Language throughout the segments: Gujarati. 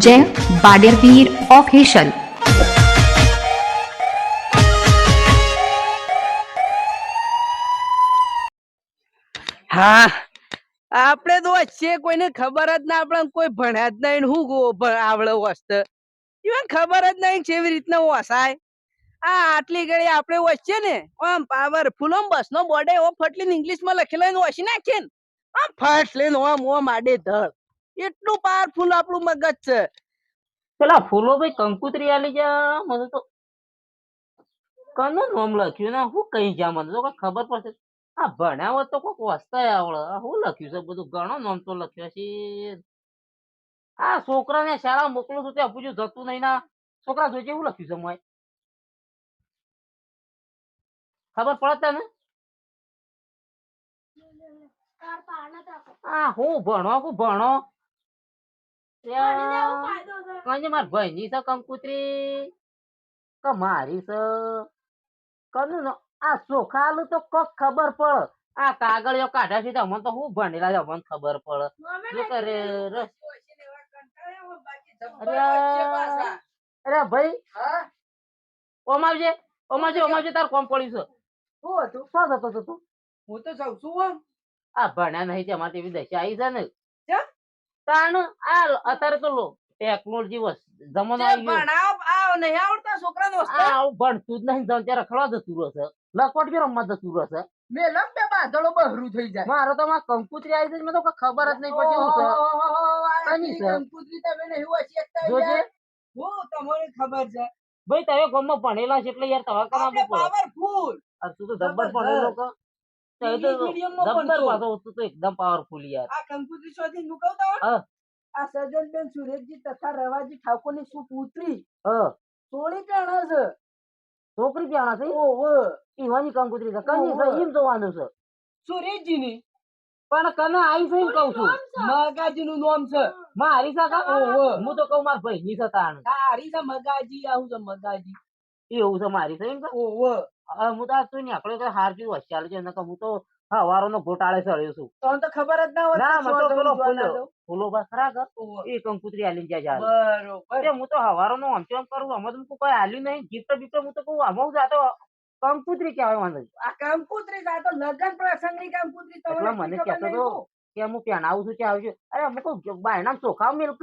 જય બાડેરવીર ઓફિશિયલ હા આપણે તો વચ્ચે કોઈને ખબર જ ના આપણે કોઈ ભણ્યા જ નહીં ભ- આવડે વસ્ત ઇવન ખબર જ નહીં કેવી રીતના વસાય આ આટલી ઘડી આપણે વચ્ચે ને આમ પાવરફુલ આમ બસ નો બોર્ડે એવો ફટલીને ઇંગ્લિશમાં લખેલો એને વસી નાખીએ ને આમ ફટ લઈને ઓમ ઓમ આડે ધળ એટલું પાવરફુલ આપણું મગજ છે. પેલા ફૂલો ભાઈ કંકુતરી આલી જા, મને તો કનો નોમ લખ્યું ને હું કઈ જા મને તો ખબર પડશે. આ ભણાવો તો કોક વાંચતા આવડે. હું લખ્યું છે બધું? ઘણો નામ તો લખ્યો છે. આ છોકરાને શાળા મોકલું છું, ત્યાં પૂછ્યું જતું નહીં ના. છોકરા જોજે હું લખ્યું છે મોય? ખબર પડે તને? આ હું ભણો હું ભણો? કઈ માર ભાઈની છે કંકુતરી? કે મારી છે. કનું આ ચોખાલું તો કોક ખબર પડે. આ કાગળિયો કાઢ્યા છે તો તો હું ભણેલા છે મને ખબર પડે. રે અરે ભાઈ ઓમ આવજે ઓમ આવજે ઓમ આવજે તાર કોમ પડ્યું છે. શું હતું? શું થતો હતો તું? હું તો શું આમ આ ભણ્યા નહીં છે અમારે એવી દશા આવી છે ને. કારણ આ અત્યારે તો લો ટેકનોલોજી વસ જમાનો આવી ગયો. નહીં આવડતા છોકરાને આવું ભણતું જ નહીં ત્યારે ખડવા જતું રહેશે. લખોટ બી રમવા જતું રહેશે. મે બે બાદળો બહરું થઈ જાય. મારો તો માં કંકુતરી આવી છે મે તો ખબર જ નહીં પડતી હું છે. કની છે? કંકુતરી તમે નહીં હોશિયાર જોજે હું તમને ખબર છે. ભાઈ તમે ગામમાં ભણેલા છે એટલે યાર તમારે કામ આપણે આપવું પાવરફુલ આ તું તો જબ્બર ભણેલો કે? જબ્બર પાછો તું તો એકદમ પાવરફુલ યાર. આ કંકુતરી શોધી મુકવતા કહું હા. આ સજનબેન સુરેશજી તથા રવાજી ઠાકોરની સુપુત્રી હ. સોળી પેણા છે. છોકરી પ્યાણા છે ઓહો. ઈવાની કંકુતરી છે. કઈ છે. એમ જોવાનું છે. સુરેશજીની? પણ કને આવી છે એમ કહું છું. મગાજીનું નામ છે. મારી કા? ઓહો. હું તો કઉ મારા ભાઈ ની છે તાણ. તારી છે મગાજી આવું છે મગાજી. એવું છે મારી છે એમ ઓહો. હું તો તું નીકળ્યો તો હાર જેવું હોશિયાર છે નકર હું તો હવારો નો ઘોટાળે ચડ્યો છું. તો તો ખબર જ ના હોય ના મને તો પેલો ફૂલો ફૂલો બસ રાખ એ કંકુતરી આલીને જ્યાં જાય. બરોબર. હું તો હવારો નો આમ તેમ કરું આમાં તો કોઈ આલ્યું નહીં ગિફ્ટ બિફ્ટ હું તો કહું આમાં જાતો કંકુતરી કહેવાય વાંધો આ કંકુતરી જાતો લગન પ્રસંગની કંકુતરી તો મને કહેતો તો કે હું પહેણાવું છું કે આવજો અરે અમે કહું બાયણામ ચોખા મિલ્ક.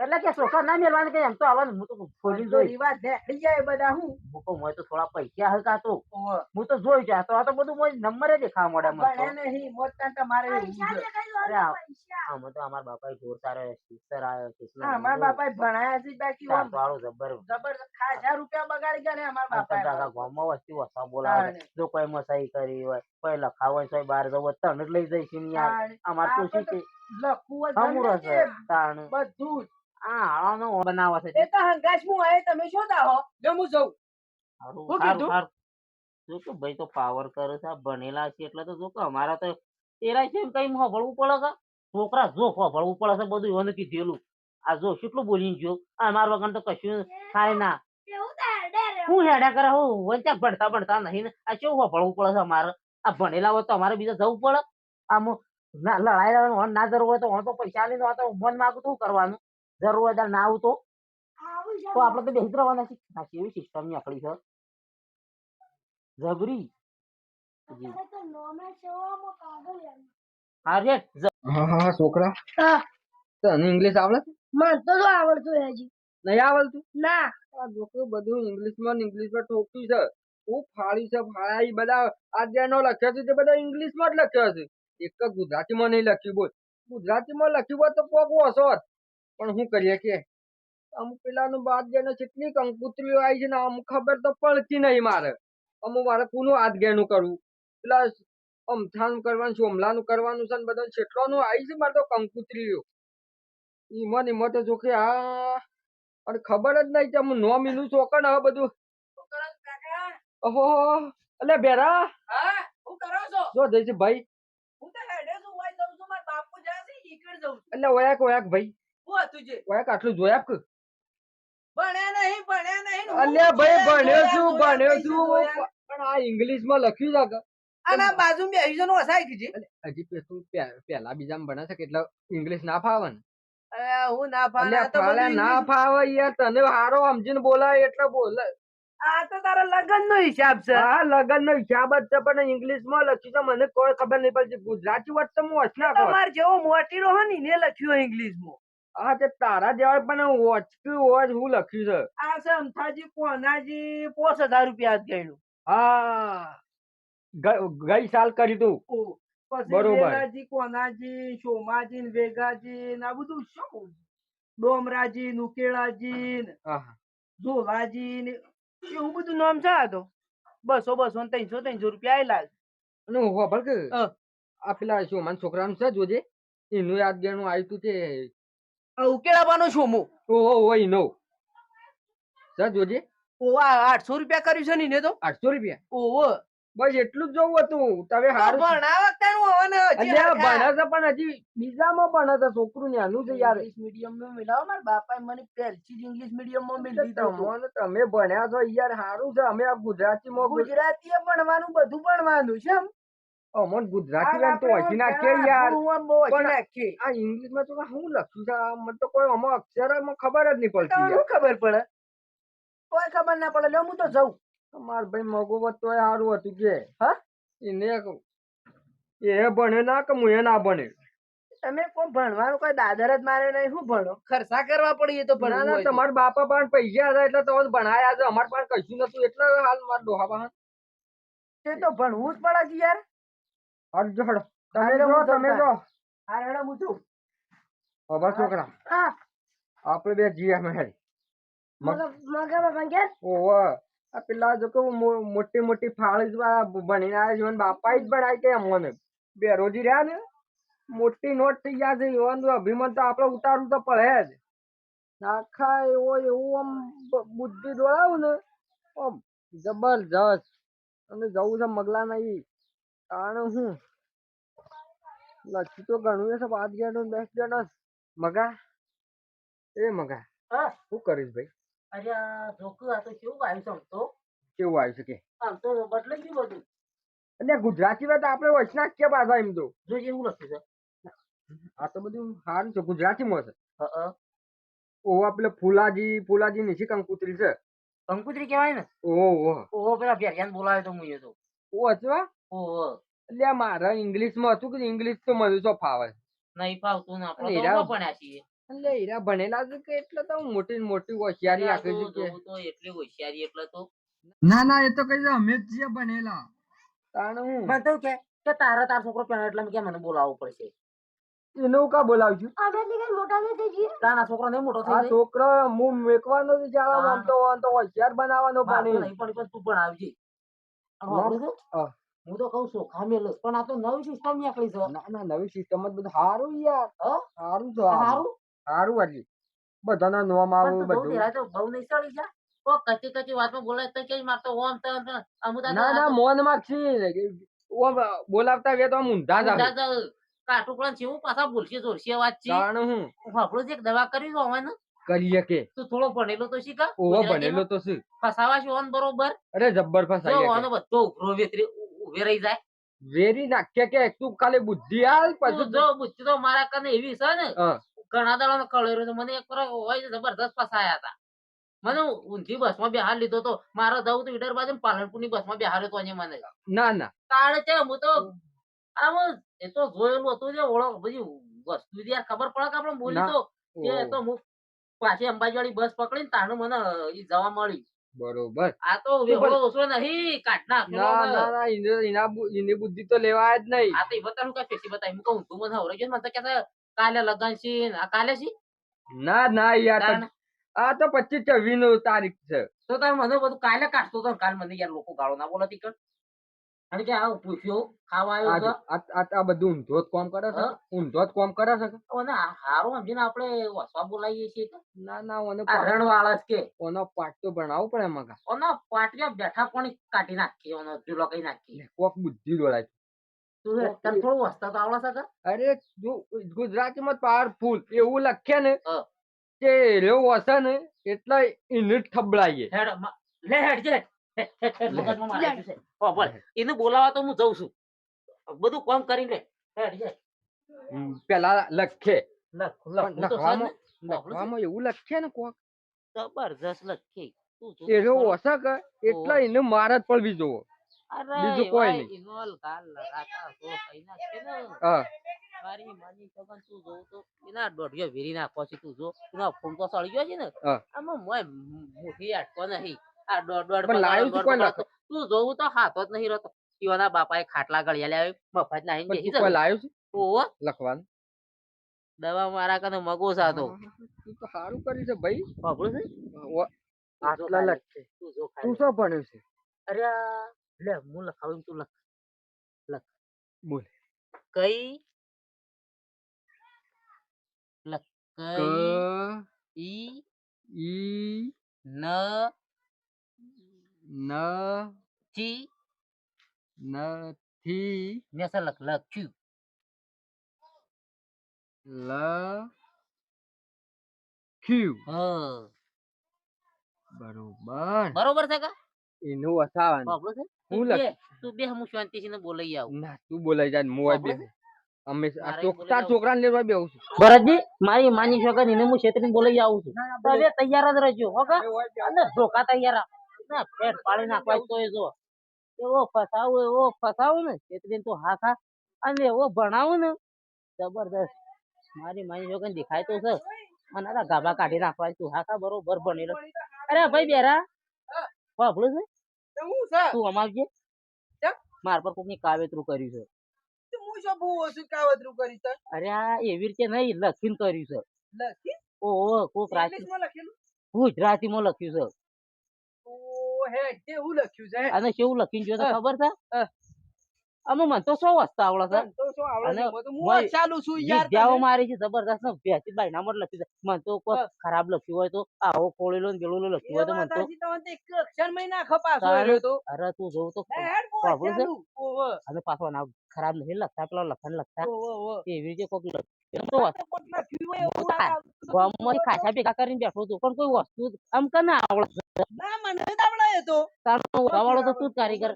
એટલે કે ચોખા ના મેળવાનું કે એમ તો આવવાનું હું તો ખોલી જોઈ રિવાજ નીકળી જાય બધા હું? હું કહું મોય તો થોડા પૈસા હતા તો. હું તો જોઈ જા તો આ તો બધું મોય નંબરે દેખા મળે મને પણ નહીં મોટા તમારે અરે હા આમાં તો અમારા બાપાએ જોર સારો સિસ્ટર આવ્યો છે હા, અમારા બાપાએ ભણાયા છે બાકી આમ વાળો જબર. જબર ખાસા રૂપિયા બગાડી ગયા ને અમારા બાપાએ. કાકા ગામમાં વસ્તી વસા બોલાવે જો કોઈ મસાઈ કરી હોય કોઈ લખાવ હોય તો બહાર જવું જ લઈ જઈશ ને યાર. તાણે. અમાર તો શું છે લખવું જ હમુર ગમે હશે તે, તાણ. બધું આ આનો બનાવે છે. એ તો હંગાસમાં આયે, તમે શું દાહો? લે હું જઉં. સારું કીધું? જો કે ભાઈ તો પાવર કરે છે ભણેલા છે એટલે તો જો કે અમારા તો તેરા છે કઈ હોભળવું પડે કે છોકરા જો હોભળવું પડે છે બધું એવું કીધેલું. આ જો કેટલું બોલીને જો આ મારા વગર તો કશું થાય ના. હું હેડા કરે હું વંચા ભણતા ભણતા નહીં ને. આ કેવું હોભળવું પડે છે અમારે? આ ભણેલા હોય તો અમારે બીજા જવું પડે? આમ લડાઈ લડવાનું હોય ના જરૂર હોય તો હું તો પૈસા લઈને હોય તો મન માંગુ તો શું કરવાનું. જરૂર હોય ત્યારે ના આવું તો. તો આપણે તો બેસી જ રહેવાના છે આ કેવી સિસ્ટમની આકડી છે? જબરી. હા હા હા છોકરા. તને ઇંગ્લિશ આવડે? મને તો શું આવડતું હજી? નહીં આવડતું? ના. આ છોકરો બધું ઇંગ્લિશમાં ઇંગ્લિશમાં ઠોકતું છે. હું ફાળી છે ફાળા બધા આ જેનો લખ્યો છે તે બધા ઇંગ્લિશમાં જ લખ્યો છે એક તો ગુજરાતીમાં નહીં લખ્યું બોલ. ગુજરાતીમાં લખ્યું હોય તો પોગવો હોત પણ શું કરીએ કે? અમુક પેલાનું બાદ જેને કેટલી કંકુતરીઓ આવી છે ને અમુક ખબર તો પડતી નહીં મારે. અમુક મારે કોનું હાથ ગેનું કરવું. પેલા અમથાનું કરવાનું સોમલાનું કરવાનું છે ને બધા છેટલાનું આવી છે મારે તો કંકુતરીઓ. ઈમાં ઈમાં તો જોકે આ અને ખબર જ નહીં કે આમ નો મીનું ચોકન હવે બધું? ઓહો અલે બેરા. હા? શું કરો છો? જો જઈશ ભાઈ હું તો હેડે છું, વાય જાઉં છું, મારા બાપુ જાય એટલે ઓયાક ઓયાક ભાઈ. શું હતું જે? ઓયાક આટલું જોયા કે ભણ્યા નહીં, ભણ્યા નહીં અલ્યા ભાઈ ભણ્યો છું ભણ્યો છું. પણ આ ઇંગ્લિશમાં લખ્યું છે કે અને આ બાજુ જણો હસાય કીધી હજી પેલું પેલા બીજામાં ભણે છે કે એટલે ઇંગ્લિશ ના ફાવે ને? હું ના ફાવે ના યાર તને હારો સમજીને બોલાય એટલે બોલે. આ તો તારા લગન નો હિસાબ છે. હા લગન નો હિસાબ જ છે પણ ઇંગ્લિશમાં લખ્યું છે મને કોઈ ખબર નહીં પડતી ગુજરાતી વાત તો હું વચના તમાર જેવો મોટીરો હોય ને એને લખ્યું ઇંગ્લિશમાં હા તે તારા જેવા પણ વચક્યું હોય હું લખ્યું છે. આ છે અમથાજી કોનાજી પોસ હજાર રૂપિયા જ ગયું હા ગઈ સાલ કર્યું તું. બરોબર. કોનાજી સોમાજી ને વેગાજી ને આ બધું શું? ડોમરાજી નુકેળાજી. ઝોલાજી ને એવું બધું નામ છે આ તો બસો બસો ને ત્રણસો ત્રણસો રૂપિયા આયેલા. અને હું ખબર કે આ પેલા શું શોમાન છોકરાનું છે જોજે? એનું યાદગારનું આવ્યું તું તે આ છું છોમો ઓહો ઓહો એનો છે જોજે. ઓ આઠસો રૂપિયા કર્યું છે ને તો. આઠસો રૂપિયા? ઓવો બસ એટલું જ જોવું હતું. તમે હારું ભણાવવા તારું હવે હજી ભણે છે પણ હજી બીજામાં ભણે છે છોકરું ન્યાનું છે યાર. ઇંગ્લિશ મીડિયમમાં મિલાવો મારા બાપાએ મને પહેલથી જ ઇંગ્લિશ મીડિયમમાં મેલી દીધો તમને તમે ભણ્યા છો યાર હારું છે. અમે આ ગુજરાતી માં ગુજરાતી ભણવાનું બધું ભણવાનું છે એમ. અમોને ગુજરાતી આ વાંચતો તો હજી નાખે યાર. પણ-. આ ઇંગ્લિશમાં તો હું લખ્યું છે? મને તો કોઈ અમો અક્ષરમાં ખબર જ નહીં પડતી શું ખબર પડે? કોઈ ખબર ના પડે. લો હું તો જઉં. માર ભાઈ મગો તો સારું હારું હતું કે. હા? એને એ ભણે ના કે હું એ ના ભણે. તમે કોઈ ભણવાનું? કોઈ દાદર જ મારે નહીં. શું ભણો? ખર્ચા કરવા પડીએ તો ના ના તમારા બાપા પણ પૈસા હતા એટલે તમે ભણાયા છે અમાર પાસે કશું નતું એટલે હાલ મારા ડોહા પાસે. તે તો ભણવું જ પડે છે યાર. હટો તમે જો તમે જો. હા હેડો હું જઉં. હવે છોકરા હા. આપણે બે જીએ મેળ મગા મગા કે ઓહો આ પેલા જો કેવું મોટી મોટી ફાળી આ ભણીને આવ્યા છે બાપા જ ભણાય કે અમને. બે રોજી રહ્યા ને? મોટી નોટ થઈ ગયા છે એવાનું અભિમાન તો આપણે ઉતારવું તો પડે જ. આખા એવો એવું આમ બુદ્ધિ દોડાવું ને આમ જબરજસ્ત. અને જવું છે મગલા નહીં. કારણ હું? લખી તો ઘણું છે પાંચ ગેડો દસ ગેડો મગા? એ મગા હા. શું કરીશ ભાઈ? અરે આ જોકું આ તો કેવું આવ્યું છે આમ તો? કેવું આવી શકે આમ તો બદલાઈ ગયું બધું. એટલે ગુજરાતી વાત આપણે વચના કે પાછા એમ તો. એવું લખ્યું છે આ તો બધું સારું છે ગુજરાતીમાં છે. ઓવા પેલે ફુલાજી ફુલાજી નીચે કંકુતરી છે? કંકુતરી કહેવાય ને? ઓહો ઓહો. પેલા ભેરિયાન બોલાવે તો હું એ તો. ઓ અચવા ઓહો. એટલે મારા ઇંગ્લિશમાં હતું કે ઇંગ્લિશ તો મને તો ફાવે. નહીં ફાવતું ને આપણે તો ભણ્યા છીએ. એટલે હીરા ભણેલા છે કે એટલે તો મોટી મોટી હોશિયારી રાખે છે કે તો એટલી હોશિયારી એટલે તો. ના ના એ તો કઈ અમે જ છીએ ભણેલા. તાણું મને તો કે કે તારા તાર છોકરો પેણો એટલે કે મને બોલાવવું પડશે. એનું કા બોલાવશું આપણાથી કઈ મોટા થઈ જઈએ? તારા છોકરો ને મોટો થઈ જાય? છોકરો હું મેકવાનો છે શાળામાં આમ તો આમ તો હોશિયાર બનાવવાનો પાણી. નહીં પણ પણ તું પણ આવજે? હા. તો કઉ છું ખામેલ પણ આ તો નવી સિસ્ટમ નીકળી છે. ના ના નવી સિસ્ટમ જ બધું સારું યાર. હારું સારું સારું હજી બધાના નોમ આવું બધું. તો બહુ ચડી જા ઓ કચી કચી વાતમાં બોલાય તો કે મારતો? ઓમ તો ના ના મોન છી બોલાવતા વે તો પણ જેવું પાછા બોલશે જોરશે વાત છે. હું. આપણું જે દવા કરી દો હવે કરીએ કે? તું થોડો ભણેલો તો શીખા ઓવો ભણેલો તો શું? ફસાવા છે ઓન બરોબર. અરે જબ્બર જો ફસાઈએ ઓનો બધો ઉભરો વેતરી ઉભે રહી જાય. વેરી નાખીએ કે તું ખાલી બુદ્ધિ હાલ પછી જો બુદ્ધિ તો મારા કને એવી છે ને. ઘણા દાડામાં કળેરો તો મને એક હોય જબરદસ્ત ફસાયા હતા. મને ઊંધી બસમાં બેહાર લીધો તો મારો દઉં તો ઈડર બાજુ પાલનપુરની બસમાં બેહાર્યો તો અહીંયા મને. ના ના. તાળે છે હું તો આમ એ તો જોયેલું હતું જે ઓળખ બધી વસ્તુ યાર ખબર પડે કે આપણે બોલી તો એ તો હું પાછી અંબાજી વાળી બસ પકડીને તાનું મને ઈ જવા મળી. બરોબર. આ તો વેહળો ઓછો નહીં કાઢના ના ના ના ઇન્દ્ર ઇના બુદ્ધિ તો લેવાય જ નહીં. આ તો ઈ બતાવું કઈ પેશી બતાવી હું કહું તું મને હવરે ગયો મને તો કહેતા કાલે લગન છે આ કાલે છે? ના ના યાર આ તો પચીસ છવ્વીસનું તારીખ છે. તો તાર મને બધું કાલે કાઢતો તો કાલ મને યાર લોકો ગાળો ના બોલાતી કર. અને કે આ પૂછ્યો ખાવા આવ્યો તો? આ આ- બધું ઊંધો જ કામ કરે છે? ઊંધો જ કામ કરે છે? અને હારું સમજીને આપણે વસવા બોલાવીએ છીએ ના ના ઓને રણ વાળા કે. ઓનો તો ભણાવવું પડે મગા ઓનો પાટિયા બેઠા પણ કાઢી નાખીએ ઓનો ચૂલો કઈ નાખીએ. કોક બુદ્ધિ દોડાય. થોડું વસતા તો આવડે છે અરે જો ગુજરાતીમાં પાવરફુલ એવું લખે ને કે રેવું હશે ને એટલે એને થબડાઈએ લે હેડ જે એને બોલાવા તો હું જઉં છું. બધું કોમ કરી લે. પેલા લખે. લખવામાં એવું લખે ને કોક? જબરજસ્ત લખી. ઓછા કે એટલા એને મારા જ પડવી જોવો બીજું કોઈ નહીં. હા. મારી માની સગન તું જોઉં તો એના દોઢિયો વીરી ના પછી તું જો. એનો તો સળી ગયો છે ને. આમાં મોય મુઠી અટકો નહીં. આ દોઢ દોઢ પણ લાયું કોઈ દોઢ તું જોવું તો હાથો જ નહીં રહેતો શિવાના બાપાએ ખાટલા ગળિયા લાવ્યો મફત પણ બેસી તું કોઈ લાયું છે? ઓ લખવાનું? દવા મારા કને મગો સાતો તું. તો સારું કરી છે ભાઈ. બાબડું છે? આટલા લખ. તું જો તું. શું ભણ્યું છે? અરે લે હું લખાવું તું લખ લખ. બોલ. કઈ? લખ. કઈ? ઈ? ઈ ન? ન ચી નથી મેં સે લખ લખ્યું. લ ક્યુ હ. બરોબર. બરોબર છે કા? એનું વસાવાનું. હું લખ તું બે હું શાંતિથી ને બોલાઈ આવું. ના તું બોલાઈ જાય મોય બે અમે ચોકતા છોકરાને લેવા બેહું છું. ભરતજી મારી માની છોકરા ને હું છેતરીને બોલાઈ આવું છું. તમે તૈયાર જ રહેજો હો કા? અને ધોકા તૈયાર ના પેટ પાડી નાખવા તો એ જો. એવો ફસાવું એવો ફસાવું ને છેતરીને તો હાથા અને એવો ભણાવું ને જબરદસ્ત. મારી માની છોકરાને દેખાય તો છે. અને આ ગાભા કાઢી નાખવા તું હા બરોબર બરોબર ભણેલો. અરે ભાઈ બેરા વાપરું છે? હું છે? તું અમાવજે કેમ? માર પર કોકની કાવેતરું કર્યું છે. હું શું બહુ ઓછું કાવતરું કરી છે? અરે આ એવી રીતે નહીં લખીને કર્યું છે. લખી? ઓહો કોક ઇંગ્લિશમાં લખેલું? ગુજરાતીમાં લખ્યું છે. હે તે લખ્યું છે? અને કેવું લખીને જોયું ખબર છે. અમે મને તો સો વસ્તા આવડે છે ચાલુ છું યાર. મારી છે જબરદસ્ત ને ભેસી બાઈ નામ લખી છે મને તો કોઈ. ખરાબ લખ્યું હોય તો આવો ખોળેલો ને પેલો લખ્યું હોય તો મને તો સાચી, તમને તો ના ખપાશો તારે- એલો તો અરે તું જોઉં તો બાબુ છે? અને પાછો ના ખરાબ નહીં લખતા પેલા લખન લખતા. એવી રીતે કોક લખ્યું તો. ગામમાંથી ખાસા ભેગા કરીને બેઠો હતો પણ કોઈ વસ્તુ આમ કે ના આવડે. ના, મને આવડે તો. તારો ઉગાવાળો તો તું જ કારીગર.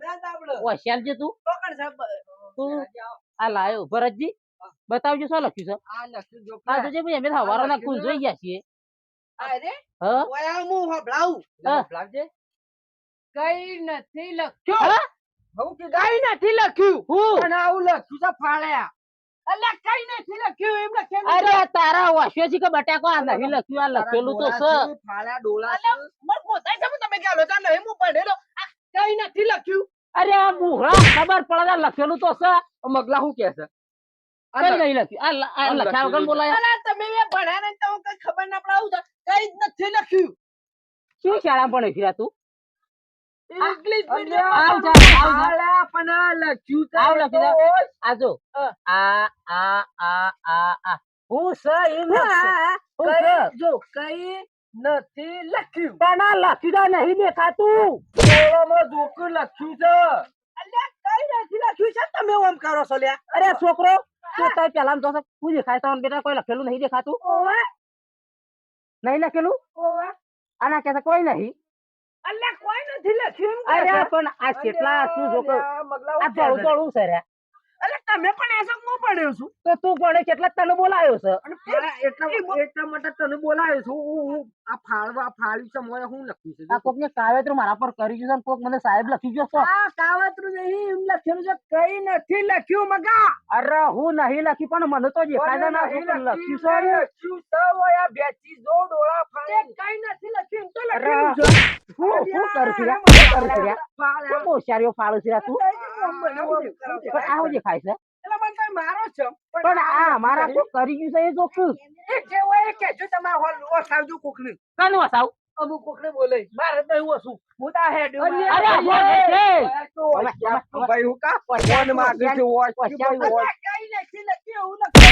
હોશિયાર છે તું? તો આ લાયો ભરતજી બતાવજો શું લખ્યું છે? આ લખ્યું જો આ તો ભાઈ અમે હવારના કુલ જોઈ ગયા છીએ. આ હા. ઓય હું હંભળાવું. હા. કઈ નથી લખ્યું. હા? બહુ કઈ નથી લખ્યું. હું? અને આવું લખ્યું છે ફાળ્યા. અલ્યા કઈ નથી લખ્યું એમ લખેલું અરે તારા વાસ્યો કે બટાકો આ નહીં લખ્યું આ લખેલું તો છે. ફાળ્યા ડોલા અલ્યા, મને પોતાય સમજ તમે ક્યાં લોચા નહીં હું ભણેલો કઈ નથી લખ્યું. અરે આ બુહળા ખબર પડે લખેલું તો છે. મગલા શું કે છે? અરે નહીં લખ્યું. આ લખ્યા વગર બોલાય. અલા તમે એ ભણ્યા નહીં તો કઈ ખબર ના પડાવું આવું તો કઈ જ નથી લખ્યું. શું શાળા ભણે છે તું? નથી લખ્યું પણ આ લખ્યું. નહીં દેખાતું. જોકર લખ્યું છે. તમે ઓમ કરો છો લ્યા. અરે છોકરો તું તઈ પેલા તો શું દેખાય તમને બેટા કોઈ લખેલું નહીં દેખાતું. નહીં લખેલું? ઓવે. આના કહેતા કોઈ નહીં. અલ્યા કોઈ નથી લખ્યું એમ અરે પણ આ કેટલા તું જોકો આ બહુ થોડું છે રે. અલ્યા તમે પણ એસો હું પડ્યો છું. તો તું પણ કેટલા તને બોલાયો છે? અને એટલા એટલા માટે તને બોલાયો છું. હું હું આ ફાળવા ફાળી મોય હું લખ્યું છે આ કોક ને કાવેતરું મારા પર કરી છે કોક મને સાહેબ લખી ગયો છે. આ કાવતરું નહીં એમ લખેલું છે કઈ નથી લખ્યું મગા. અરે હું નહીં લખી પણ મને તો દેખાય છે ના લખ્યું લખ્યું છે લખ્યું છે આ બેચી જો ડોળા ફાળે. કઈ નથી લખ્યું તો અરે છે. હું હું કરું છું હું કરું છું? ફાળ્યા. શું ફાળું છે તું? પણ આ દેખાય છે? એટલે મને કઈ મારો છે. પણ આ મારા કોક કરી ગયું છે એ જોખું એ જે હોય એ કહેજો. તમારા હોલ ઓ સાવજો કોકને કાનું વસાવ અમુક કોકને બોલે. મારે તો એવું હું તો હેડ અરે છે ભાઈ હું કા ફોન માંગે છે. કઈ નથી.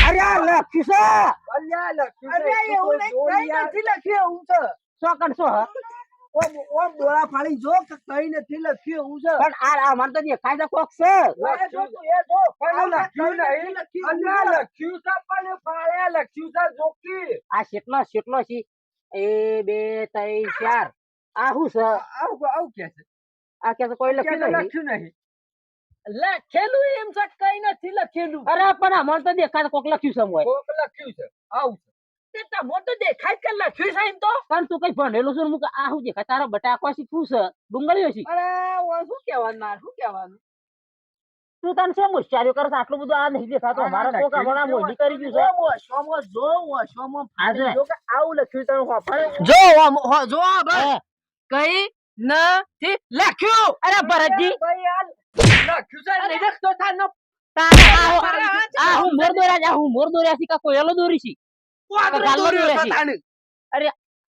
અરે આ છે. અલ્યા લખ્યું અરે એવું નહીં કઈ. નથી છે. હ? ઓમ ઓમ ડોળા ફાડી જો કઈ નથી લખ્યું એવું છે. પણ આ આ મને તો દેખાય છે કોક છે. એ જો એ જો પણ લખ્યું નહીં. લખ્યું એવું અલ્યા છે. લખ્યું છે પણ ફાળ્યા લખ્યું છે જોકી. આ કેટલો કેટલો છે. એ બે ત્રણ ચાર. આ શું છે? આવું આવું કે છે. આ કે કોઈ લખ્યું નહીં. લખ્યું નહીં. લખેલું એમ છે કઈ નથી લખેલું? અરે પણ આમાં તો દેખાય કોક લખ્યું છે કોક લખ્યું છે. આવું છે. તે મો તો દેખાય કે લખ્યું છે એમ તો? પણ તું કઈ ભણેલો છું મુક આ હું દેખાય તારા બટાકો છે તું છે? ડુંગળીઓ છે? અરે ઓ શું કહેવાનું માર? શું કહેવાનું? તું તને શેમ હોશિયારીઓ કરે? આટલું બધું આ નહીં દેખાતું. મોઢી કરી ગયું છે. જો. જો કે આવું લખ્યું તને ખબર જો કઈ નથી લખ્યું. અરે ભરતજી. આ લખ્યું છે? નહીં લખતો થાય ન આ હું- મોર દોર્યા છે, હું મોર દોર્યા છે કાં કોયલો દોરી છે? વાંદરો ગાલમાં દોર્યો દોર્યા છે છે. તાને.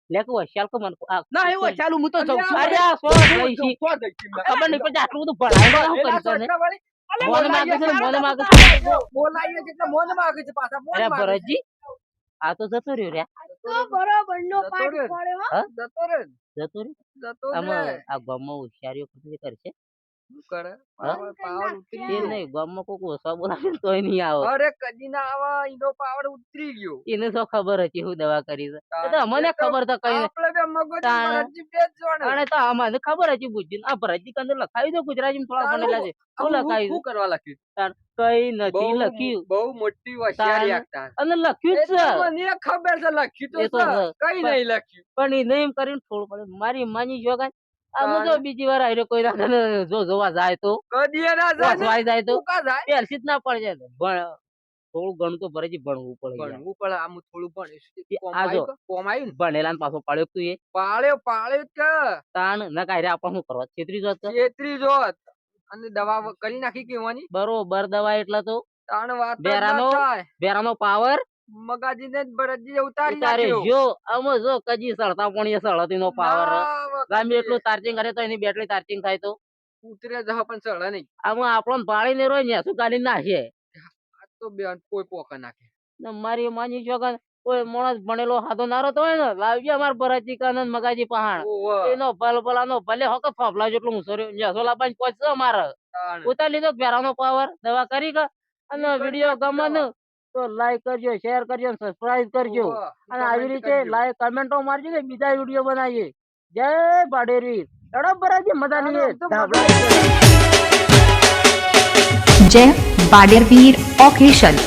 લે તું હોશિયાર કો મને ના એવું ચાલુ હું તો જઉં છું અરે સો લઈ છે. કોણ દઈશું મેં? ખબર નહીં પડતી આટલું બધું ભણાવ્યું શું કરી તને? સોટલા વાળી. અલે મોને બોલાઈએ છે, છે, મોને માગે બોલાઈએ બોલાઈએ એટલે મોને માગે છે પાછા મોને અરે ભરતજી આ તો જતો રહ્યો રે તો બરોબર નો પાઠ પડ્યો જતો રે જતો રહ્યો જતો રે. આ ગામમાં હોશિયારીઓ કરશે કરે? પાવર પાવર ઉતરી નહીં ગામમાં કોક ઓછા બોલાવે ને તોય નહીં આવે. અરે કદી ના આવા ઈનો પાવર ઉતરી ગયો. એને તો ખબર હતી હું દવા કરી તો અમને ખબર તો કઈ આપણે મગજ ભરતજી બે જ અને તો અમને ખબર હતી બુદ્ધિ. આ ભરતજી કંદ લખાવી દો ગુજરાતીમાં થોડા ભણેલા છે શું લખાવી શું કરવા લખ્યું? કઈ નથી લખ્યું. બહુ મોટી હોશિયારી. અને લખ્યું છે. મને ખબર છે લખ્યું તો. કઈ નહીં લખ્યું. પણ એ એમ કરીને થોડું પડે. મારી માની જોગાન હું જો બીજી વાર આયરો કોઈ ના જો જોવા જાય તો કદી ના જાય તો જ ના પડે. ભણ થોડું ઘણું તો ભરેજી ભણવું પડે ભણવું પડે આમ થોડું ભણીશ. આ જો. કોમ આવ્યું ને? ભણેલા ને પાછો પાડ્યો તું એ? પાળ્યો પાળ્યો કે. તાણ ન કાઈ આપણે શું કરવા? છેતરી જોત. છેતરી જોત. અને દવા કરી નાખી કેવાની બરોબર દવા એટલે તો? તાણ વાત બેરાનો. બેરાનો પાવર મગાજીને ને ભરતજીએ ઉતારી તારે નાખ્યો. જો આમાં જો કજી સળતા પણ એ સળતી નો પાવર ગામે એટલું ચાર્જિંગ કરે તો એની બેટરી ચાર્જિંગ થાય તો. ઉતરે જહ પણ સળે નહીં. આમાં આપણને પાણી ને રોય ને શું કાઢી નાખે? આ તો બેન કોઈ પોકા નાખે. ને મારી માની જોગન કોઈ માણસ ભણેલો હાથો નારો તો હોય ને લાવજે અમાર ભરાજી કાનન મગાજી પહાણ. એનો ભલ ભલાનો ભલે હોક ફાફલા જેટલું હું સર્યો જસો લાપાઈ પહોંચશે મારે ઉતારી લીધો પેરાનો પાવર દવા કરી કે અને વીડિયો ગમન તો લાઈક કરજો શેર કરજો સબસ્ક્રાઇબ કરજો. અને આવી રીતે. લાઈક કમેન્ટો મારજો કે બીજા વીડિયો બનાવીએ. જય બાડેરી તડપ બરાજી મજા લઈએ જય બાડેરવીર ઓફિશિયલ